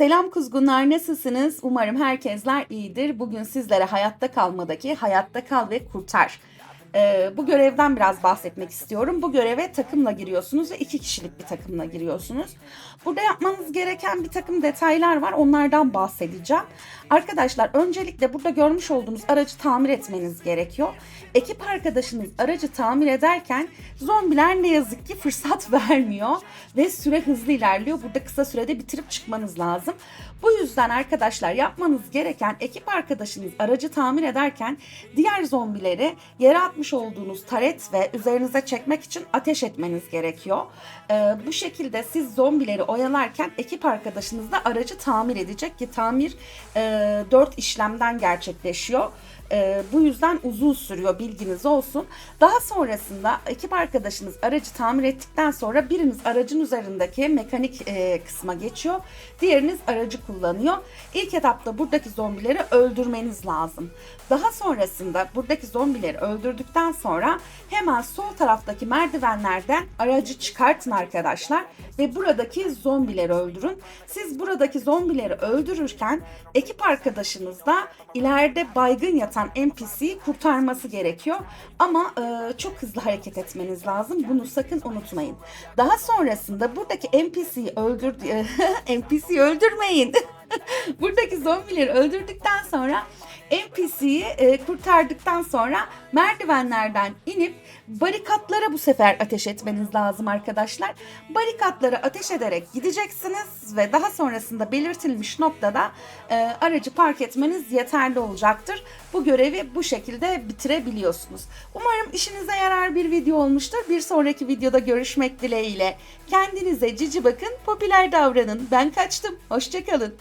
Selam kuzgunlar nasılsınız? Umarım herkesler iyidir. Bugün sizlere hayatta kalmadaki hayatta kal ve kurtar. Ee, bu görevden biraz bahsetmek istiyorum. Bu göreve takımla giriyorsunuz ve iki kişilik bir takımla giriyorsunuz. Burada yapmanız gereken bir takım detaylar var. Onlardan bahsedeceğim. Arkadaşlar öncelikle burada görmüş olduğunuz aracı tamir etmeniz gerekiyor. Ekip arkadaşınız aracı tamir ederken zombiler ne yazık ki fırsat vermiyor ve süre hızlı ilerliyor. Burada kısa sürede bitirip çıkmanız lazım. Bu yüzden arkadaşlar yapmanız gereken ekip arkadaşınız aracı tamir ederken diğer zombileri yere atmış olduğunuz taret ve üzerinize çekmek için ateş etmeniz gerekiyor. Ee, bu şekilde siz zombileri oyalarken ekip arkadaşınız da aracı tamir edecek ki tamir e, 4 işlemden gerçekleşiyor. Ee, bu yüzden uzun sürüyor bilginiz olsun. Daha sonrasında ekip arkadaşınız aracı tamir ettikten sonra biriniz aracın üzerindeki mekanik e, kısma geçiyor. Diğeriniz aracı kullanıyor. İlk etapta buradaki zombileri öldürmeniz lazım. Daha sonrasında buradaki zombileri öldürdükten sonra hemen sol taraftaki merdivenlerden aracı çıkartın arkadaşlar ve buradaki zombileri öldürün. Siz buradaki zombileri öldürürken ekip arkadaşınız da ileride baygın yatan NPC'yi kurtarması gerekiyor. Ama e, çok hızlı hareket etmeniz lazım. Bunu sakın unutmayın. Daha sonrasında buradaki NPC'yi öldür NPC'yi öldürmeyin. buradaki zombileri öldürdükten sonra NPC'yi e, kurtardıktan sonra merdivenlerden inip barikatlara bu sefer ateş etmeniz lazım arkadaşlar. Barikatlara ateş ederek gideceksiniz ve daha sonrasında belirtilmiş noktada e, aracı park etmeniz yeterli olacaktır. Bu görevi bu şekilde bitirebiliyorsunuz. Umarım işinize yarar bir video olmuştur. Bir sonraki videoda görüşmek dileğiyle. Kendinize cici bakın, popüler davranın. Ben kaçtım. Hoşçakalın.